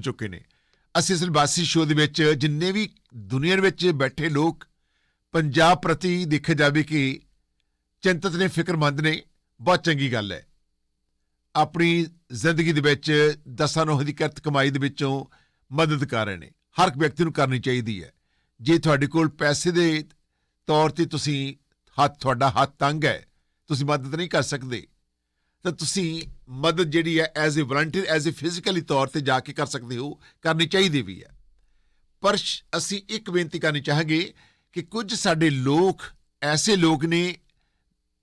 ਚੁੱਕੇ ਨੇ। ਅਸੀਂ ਇਸ ਬਾਸੀ ਸ਼ੋਅ ਦੇ ਵਿੱਚ ਜਿੰਨੇ ਵੀ ਦੁਨੀਆ ਵਿੱਚ ਬੈਠੇ ਲੋਕ ਪੰਜਾਬ ਪ੍ਰਤੀ ਦੇਖਿਆ ਜਾਵੇ ਕਿ ਚਿੰਤਤ ਨੇ, ਫਿਕਰਮੰਦ ਨੇ, ਬਹੁਤ ਚੰਗੀ ਗੱਲ ਹੈ। ਆਪਣੀ ਜ਼ਿੰਦਗੀ ਦੇ ਵਿੱਚ ਦਸਾਂ ਨੂੰ ਦੀ ਕਿਰਤ ਕਮਾਈ ਦੇ ਵਿੱਚੋਂ ਮਦਦ ਕਰ ਰਹੇ ਨੇ। ਹਰ ਇੱਕ ਵਿਅਕਤੀ ਨੂੰ ਕਰਨੀ ਚਾਹੀਦੀ ਹੈ। ਜੇ ਤੁਹਾਡੇ ਕੋਲ ਪੈਸੇ ਦੇ ਤੌਰ ਤੇ ਤੁਸੀਂ ਹੱਥ, ਤੁਹਾਡਾ ਹੱਥ ਤੰਗ ਹੈ, ਤੁਸੀਂ ਮਦਦ ਨਹੀਂ ਕਰ ਸਕਦੇ। ਤਾਂ ਤੁਸੀਂ ਮਦਦ ਜਿਹੜੀ ਹੈ as a volunteer as a physically ਤੌਰ ਤੇ ਜਾ ਕੇ ਕਰ ਸਕਦੇ ਹੋ, ਕਰਨੀ ਚਾਹੀਦੀ ਵੀ ਹੈ। ਪਰ ਸ਼- ਅਸੀਂ ਇੱਕ ਬੇਨਤੀ ਕਰਨੀ ਚਾਹਾਂਗੇ ਕਿ ਕੁਝ ਸਾਡੇ ਲੋਕ, ਐਸੇ ਲੋਕ ਨੇ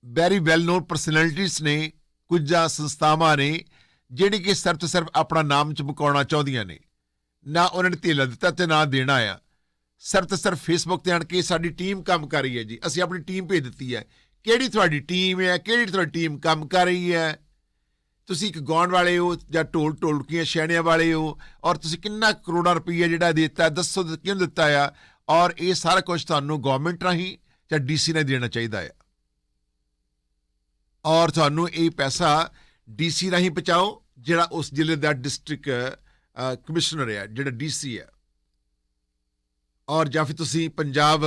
ਵੈਰੀ ਵੈਲ ਨੋਨ ਪਰਸਨੈਲਿਟੀਜ਼ ਨੇ, ਕੁਝ ਸੰਸਥਾਵਾਂ ਨੇ, ਜਿਹੜੀ ਕਿ ਸਿਰਫ ਤੇ ਸਿਰਫ ਆਪਣਾ ਨਾਮ ਚਮਕਾਉਣਾ ਚਾਹੁੰਦੀਆਂ ਨੇ। ਨਾ ਉਹਨਾਂ ਨੇ ਧੇਲਾ ਦਿੱਤਾ ਤੇ ਨਾ ਦੇਣਾ ਆ। ਸਿਰਫ ਤੇ ਸਿਰਫ ਫੇਸਬੁੱਕ ਤੇ ਆਣ ਕੇ ਸਾਡੀ ਟੀਮ ਕੰਮ ਕਰ ਰਹੀ ਹੈ ਜੀ। ਅਸੀਂ ਆਪਣੀ ਟੀਮ ਭੇਜ ਦਿੱਤੀ ਹੈ। ਕਿਹੜੀ ਤੁਹਾਡੀ ਟੀਮ ਹੈ, ਕਿਹੜੀ ਤੁਹਾਡੀ ਟੀਮ ਕੰਮ ਕਰ ਰਹੀ ਹੈ? ਤੁਸੀਂ ਇੱਕ ਗਾਉਣ ਵਾਲੇ ਹੋ ਜਾਂ ਢੋਲ ਢੋਲਕੀਆਂ ਛੈਣਿਆਂ ਵਾਲੇ ਹੋ ਔਰ ਤੁਸੀਂ ਕਿੰਨਾ ਕਰੋੜਾਂ ਰੁਪਈਆ ਜਿਹੜਾ ਦਿੱਤਾ, ਦੱਸੋ ਕਿਉਂ ਦਿੱਤਾ ਆ? ਔਰ ਇਹ ਸਾਰਾ ਕੁਝ ਤੁਹਾਨੂੰ ਗਵਰਨਮੈਂਟ ਰਾਹੀਂ ਜਾਂ ਡੀਸੀ ਨੇ ਦੇਣਾ ਚਾਹੀਦਾ ਆ। ਔਰ ਤੁਹਾਨੂੰ ਇਹ ਪੈਸਾ ਡੀਸੀ ਰਾਹੀਂ ਪਹੁੰਚਾਓ, ਜਿਹੜਾ ਉਸ ਜ਼ਿਲ੍ਹੇ ਦਾ ਡਿਸਟ੍ਰਿਕਟ ਕਮਿਸ਼ਨਰ ਹੈ ਜਿਹੜਾ ਡੀਸੀ ਹੈ ਔਰ ਜਾਂ ਫਿਰ ਤੁਸੀਂ ਪੰਜਾਬ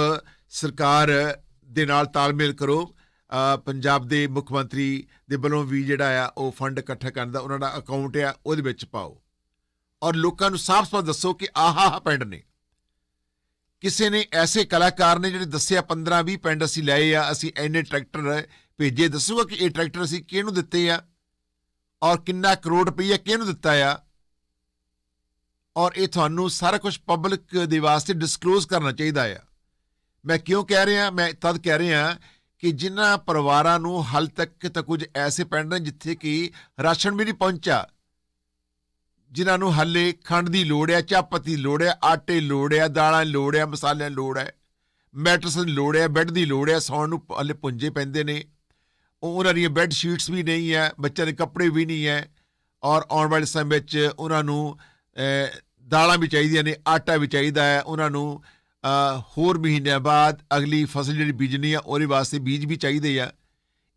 ਸਰਕਾਰ ਦੇ ਨਾਲ ਤਾਲਮੇਲ ਕਰੋ ਪੰਜਾਬ ਦੇ ਮੁੱਖ ਮੰਤਰੀ ਦੇ ਵੱਲੋਂ ਵੀ ਜਿਹੜਾ ਆ, ਉਹ ਫੰਡ ਇਕੱਠਾ ਕਰਨ ਦਾ ਉਹਨਾਂ ਦਾ ਅਕਾਊਂਟ ਆ, ਉਹਦੇ ਵਿੱਚ ਪਾਓ। ਔਰ ਲੋਕਾਂ ਨੂੰ ਸਾਫ਼-ਸਾਫ਼ ਦੱਸੋ ਕਿ ਆਹ ਆਹ ਪਿੰਡ ਨੇ। ਕਿਸੇ ਨੇ ਐਸੇ ਕਲਾਕਾਰ ਨੇ ਜਿਹੜੇ ਦੱਸਿਆ 15-20 ਪਿੰਡ ਅਸੀਂ ਲਏ ਆ, ਅਸੀਂ ਐਨੇ ਟਰੈਕਟਰ ਭੇਜੇ, ਦੱਸੂਗਾ ਕਿ ਇਹ ਟਰੈਕਟਰ ਅਸੀਂ ਕਿਹਨੂੰ ਦਿੱਤੇ ਆ? ਔਰ ਕਿੰਨਾ ਕਰੋੜ ਰੁਪਈਆ ਕਿਹਨੂੰ ਦਿੱਤਾ ਆ? ਔਰ ਇਹ ਤੁਹਾਨੂੰ ਸਾਰਾ ਕੁਝ ਪਬਲਿਕ ਦੇ ਵਾਸਤੇ ਡਿਸਕਲੋਜ਼ ਕਰਨਾ ਚਾਹੀਦਾ ਆ। ਮੈਂ ਕਿਉਂ ਕਹਿ ਰਿਹਾ? ਮੈਂ ਤਦ ਕਹਿ ਰਿਹਾ ਕਿ ਜਿਨ੍ਹਾਂ ਪਰਿਵਾਰਾਂ ਨੂੰ ਹਾਲ ਤੱਕ ਤਾਂ ਕੁਝ ਐਸੇ ਪਿੰਡ ਨੇ ਜਿੱਥੇ ਕਿ ਰਾਸ਼ਨ ਵੀ ਨਹੀਂ ਪਹੁੰਚਾ ਜਿਨ੍ਹਾਂ ਨੂੰ ਹੱਲੇ ਖੰਡ ਦੀ ਲੋੜ ਹੈ, ਚਾਹ ਪੱਤੀ ਦੀ ਲੋੜ ਹੈ, ਆਟੇ ਲੋੜ ਹੈ, ਦਾਲਾਂ ਲੋੜ ਹੈ, ਮਸਾਲਿਆਂ ਦੀ ਲੋੜ ਹੈ, ਮੈਟਰਸ ਲੋੜ ਹੈ, ਬੈੱਡ ਦੀ ਲੋੜ ਹੈ, ਸੌਣ ਨੂੰ ਹੱਲੇ ਪੁੰਜੇ ਪੈਂਦੇ ਨੇ। ਉਹ ਉਹਨਾਂ ਦੀਆਂ ਬੈੱਡ ਸ਼ੀਟਸ ਵੀ ਨਹੀਂ ਹੈ, ਬੱਚਿਆਂ ਦੇ ਕੱਪੜੇ ਵੀ ਨਹੀਂ ਹੈ ਔਰ ਆਉਣ ਵਾਲੇ ਸਮੇਂ ਵਿੱਚ ਉਹਨਾਂ ਨੂੰ ਦਾਲਾਂ ਵੀ ਚਾਹੀਦੀਆਂ ਨੇ, ਆਟਾ ਵੀ ਚਾਹੀਦਾ ਹੈ, ਉਹਨਾਂ ਨੂੰ ਹੋਰ ਮਹੀਨਿਆਂ ਬਾਅਦ ਅਗਲੀ ਫਸਲ ਜਿਹੜੀ ਬੀਜਣੀ ਆ, ਉਹਦੇ ਵਾਸਤੇ ਬੀਜ ਵੀ ਚਾਹੀਦੇ ਆ।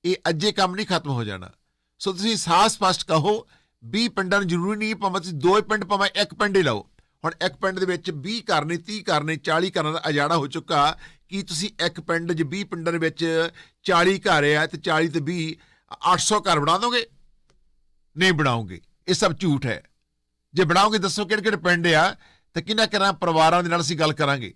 ਇਹ ਅੱਜੇ ਕੰਮ ਨਹੀਂ ਖਤਮ ਹੋ ਜਾਣਾ। ਸੋ ਤੁਸੀਂ ਸਾਫ਼ ਸਪਸ਼ਟ ਕਹੋ 20 ਪਿੰਡਾਂ ਨੂੰ ਜ਼ਰੂਰੀ ਨਹੀਂ, ਭਾਵੇਂ ਤੁਸੀਂ ਦੋ ਹੀ ਪਿੰਡ, ਭਾਵੇਂ ਇੱਕ ਪਿੰਡ ਹੀ ਲਓ। ਹੁਣ ਇੱਕ ਪਿੰਡ ਦੇ ਵਿੱਚ 20 ਘਰ ਨੇ 30 ਘਰ ਨੇ 40 ਘਰਾਂ ਦਾ ਅਜਾੜਾ ਹੋ ਚੁੱਕਾ, ਕੀ ਤੁਸੀਂ ਇੱਕ ਪਿੰਡ 'ਚ 20 ਪਿੰਡਾਂ ਦੇ ਵਿੱਚ 40 ਘਰ ਆ ਤੇ 40 ਤੇ 20 800 ਘਰ ਬਣਾ ਦੋਗੇ? ਨਹੀਂ ਬਣਾਓਗੇ। ਇਹ ਸਭ ਝੂਠ ਹੈ। ਜੇ ਬਣਾਓਗੇ, ਦੱਸੋ ਕਿਹੜੇ ਕਿਹੜੇ ਪਿੰਡ ਆ ਤੇ ਕਿੰਨਾ ਕਿੰਨਾ ਪਰਿਵਾਰਾਂ ਦੇ ਨਾਲ ਅਸੀਂ ਗੱਲ ਕਰਾਂਗੇ।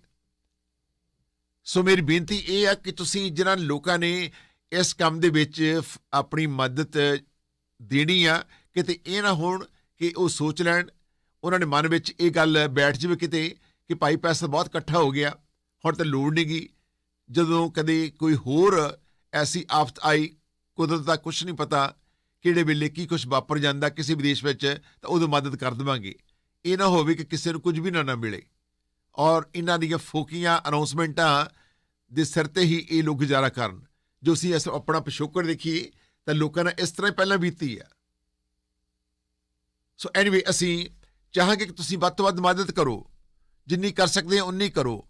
ਸੋ ਮੇਰੀ ਬੇਨਤੀ ਇਹ ਆ ਕਿ ਤੁਸੀਂ ਜਿਨ੍ਹਾਂ ਲੋਕਾਂ ਨੇ ਇਸ ਕੰਮ ਦੇ ਵਿੱਚ ਫ- ਆਪਣੀ ਮਦਦ ਦੇਣੀ ਆ, ਕਿਤੇ ਇਹ ਨਾ ਹੋਣ ਕਿ ਉਹ ਸੋਚ ਲੈਣ। ਉਹਨਾਂ ਦੇ ਮਨ ਵਿੱਚ ਇਹ ਗੱਲ ਬੈਠ ਜਾਵੇ ਕਿਤੇ ਕਿ ਭਾਈ ਪੈਸਾ ਬਹੁਤ ਇਕੱਠਾ ਹੋ ਗਿਆ, ਹੁਣ ਤਾਂ ਲੋੜ ਨਹੀਂ ਗਈ ਜਦੋਂ ਕਦੇ ਕੋਈ ਹੋਰ ਐਸੀ ਆਫਤ ਆਈ, ਕੁਦਰਤ ਦਾ ਕੁਝ ਨਹੀਂ ਪਤਾ ਕਿਹੜੇ ਵੇਲੇ ਕੀ ਕੁਝ ਵਾਪਰ ਜਾਂਦਾ ਕਿਸੇ ਵਿਦੇਸ਼ ਵਿੱਚ, ਤਾਂ ਉਦੋਂ ਮਦਦ ਕਰ ਦੇਵਾਂਗੇ। ਇਹ ਨਾ ਹੋਵੇ ਕਿ ਕਿਸੇ ਨੂੰ ਕੁਝ ਵੀ ਨਾ ਨਾ ਮਿਲੇ। ਔਰ ਇਹਨਾਂ ਦੀਆਂ ਫੋਕੀਆਂ ਅਨਾਉਂਸਮੈਂਟਾਂ ਦੇ ਸਿਰ ਤੇ ਹੀ ਇਹ ਲੋਕ ਗੁਜ਼ਾਰਾ ਕਰਨ। ਜੋ ਅਸੀਂ ਇਸ ਆਪਣਾ ਪਿਛੋਕੜ ਦੇਖੀਏ, ਤਾਂ ਲੋਕਾਂ ਨੇ ਇਸ ਤਰ੍ਹਾਂ ਹੀ ਪਹਿਲਾਂ ਬੀਤੀ ਆ। ਸੋ ਐਨੀਵੇ ਅਸੀਂ ਚਾਹਾਂਗੇ ਕਿ ਤੁਸੀਂ ਵੱਧ ਤੋਂ ਵੱਧ ਮਦਦ ਕਰੋ। ਜਿੰਨੀ ਕਰ ਸਕਦੇ ਹੋ ਉਨੀ ਕਰੋ।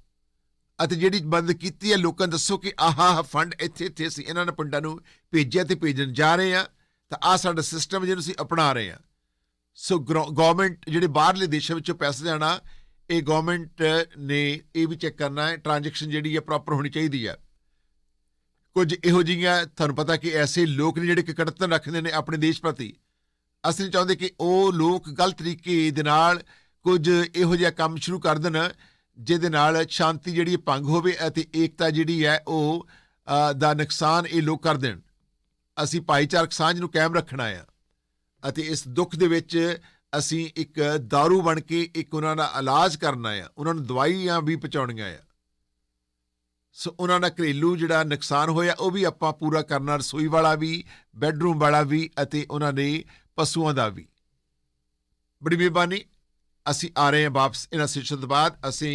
ਅਤੇ ਜਿਹੜੀ ਮਦਦ ਕੀਤੀ ਹੈ ਲੋਕਾਂ ਨੂੰ ਦੱਸੋ ਕਿ ਆਹ ਆਹ, ਫੰਡ ਇੱਥੇ ਇੱਥੇ ਅਸੀਂ ਇਹਨਾਂ ਨੇ ਪਿੰਡਾਂ ਨੂੰ ਭੇਜਿਆ ਤੇ ਭੇਜਣ ਜਾ ਰਹੇ ਆ। ਤਾਂ ਆਹ ਸਾਡਾ ਸਿਸਟਮ ਜਿਹਨੂੰ ਅਸੀਂ ਅਪਣਾ ਰਹੇ ਆ। ਸੋ ਗਵਰਨਮੈਂਟ ਜਿਹੜੇ ਬਾਹਰਲੇ ਦੇਸ਼ਾਂ ਵਿੱਚੋਂ ਪੈਸੇ ਜਾਣਾ ਇਹ ਗਵਰਨਮੈਂਟ ਨੇ ਇਹ ਵੀ ਚੈੱਕ ਕਰਨਾ ਹੈ ਟ੍ਰਾਂਜੈਕਸ਼ਨ ਜਿਹੜੀ ਹੈ ਪ੍ਰੋਪਰ ਹੋਣੀ ਚਾਹੀਦੀ ਹੈ। ਕੁਝ ਇਹੋ ਜਿਹੀਆਂ ਤੁਹਾਨੂੰ ਪਤਾ ਕਿ ਐਸੇ ਲੋਕ ਨੇ ਜਿਹੜੇ ਕਿ ਕੜਤਨ ਰੱਖਦੇ ਨੇ ਆਪਣੇ ਦੇਸ਼ ਪ੍ਰਤੀ। ਅਸੀਂ ਨਹੀਂ ਚਾਹੁੰਦੇ ਕਿ ਉਹ ਲੋਕ ਗਲਤ ਤਰੀਕੇ ਦੇ ਨਾਲ ਕੁਝ ਇਹੋ ਜਿਹਾ ਕੰਮ ਸ਼ੁਰੂ ਕਰ ਦੇਣ, ਜਿਹਦੇ ਨਾਲ ਸ਼ਾਂਤੀ ਜਿਹੜੀ ਭੰਗ ਹੋਵੇ ਅਤੇ ਏਕਤਾ ਜਿਹੜੀ ਹੈ ਉਹ ਦਾ ਨੁਕਸਾਨ ਇਹ ਲੋਕ ਕਰ ਦੇਣ। ਅਸੀਂ ਭਾਈਚਾਰਕ ਸਾਂਝ ਨੂੰ ਕਾਇਮ ਰੱਖਣਾ ਆ ਅਤੇ ਇਸ ਦੁੱਖ ਦੇ ਵਿੱਚ ਅਸੀਂ ਇੱਕ दारू ਬਣ ਕੇ ਇੱਕ ਉਹਨਾਂ ਦਾ ਇਲਾਜ ਕਰਨਾ ਆ, ਉਹਨਾਂ ਨੂੰ ਦਵਾਈਆਂ ਵੀ ਪਹੁੰਚਾਉਣੀਆਂ ਆ। ਸੋ ਉਹਨਾਂ ਦਾ ਘਰੇਲੂ ਜਿਹੜਾ ਨੁਕਸਾਨ ਹੋਇਆ, ਉਹ ਵੀ ਆਪਾਂ ਪੂਰਾ ਕਰਨਾ, ਰਸੋਈ ਵਾਲਾ ਵੀ, ਬੈੱਡਰੂਮ ਵਾਲਾ ਵੀ ਅਤੇ ਉਹਨਾਂ ਦੇ ਪਸ਼ੂਆਂ ਦਾ ਵੀ। ਬੜੀ ਮਿਹਰਬਾਨੀ, ਅਸੀਂ ਆ ਰਹੇ ਹਾਂ ਵਾਪਸ, ਇਹਨਾਂ ਸਿੱਖਿਆ ਤੋਂ ਬਾਅਦ ਅਸੀਂ